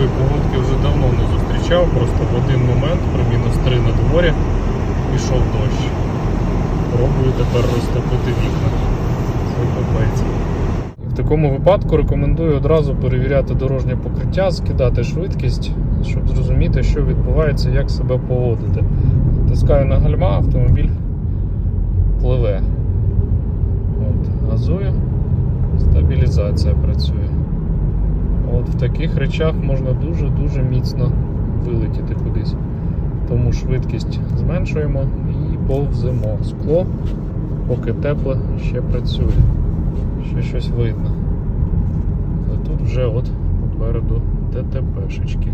такої погодки вже давно не зустрічав. Просто в один момент, при мінус 3 на дворі, пішов дощ. Пробую тепер розтопити вікна. Це. В такому випадку рекомендую одразу перевіряти дорожнє покриття, скидати швидкість, щоб зрозуміти, що відбувається, як себе поводити. Тискаю на гальма, автомобіль пливе. От, газую, стабілізація працює. От в таких речах можна дуже-дуже міцно вилетіти кудись. Тому швидкість зменшуємо і повземо. Скло, поки тепле, ще працює. Ще щось видно. А тут вже от попереду ДТПшечки.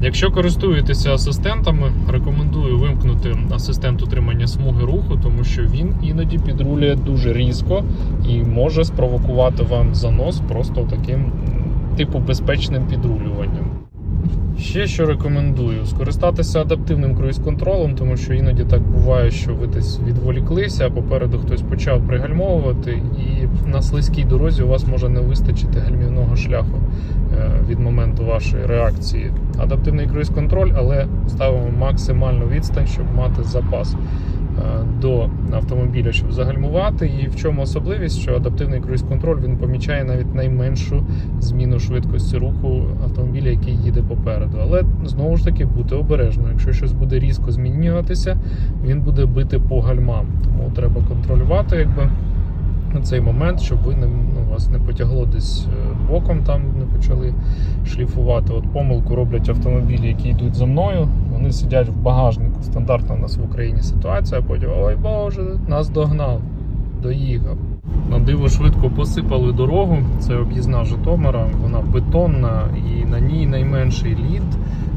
Якщо користуєтеся асистентами, рекомендую вимкнути асистент утримання смуги руху, тому що він іноді підрулює дуже різко і може спровокувати вам занос просто таким типу безпечним підрулюванням. Ще що рекомендую скористатися адаптивним круїз-контролем, тому що іноді так буває, що ви десь відволіклися, а попереду хтось почав пригальмовувати, і на слизькій дорозі у вас може не вистачити гальмівного шляху е, від моменту вашої реакції. Адаптивний круїз-контроль, але ставимо максимальну відстань, щоб мати запас е, до автомобіля, щоб загальмувати. І в чому особливість, що адаптивний круїз-контроль він помічає навіть найменшу зміну швидкості руху автомобіля, який їде попереду. Але знову ж таки бути обережно. Якщо щось буде різко змінюватися, він буде бити по гальмам. Тому треба контролювати, якби. На цей момент, щоб ви не ну, вас не потягло десь е, боком, там не почали шліфувати. От помилку роблять автомобілі, які йдуть за мною. Вони сидять в багажнику. Стандартна у нас в Україні ситуація. а Потім ой Боже, нас догнав, доїхав. На диво швидко посипали дорогу. Це об'їзна Житомира, вона бетонна і на ній найменший лід.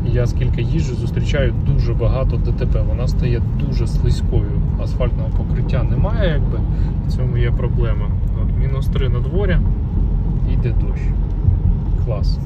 Я скільки їжджу, зустрічаю дуже багато ДТП. Вона стає дуже слизькою. Асфальтного покриття немає, якби в цьому є проблема. От мінус 3 на дворі, йде дощ. Клас.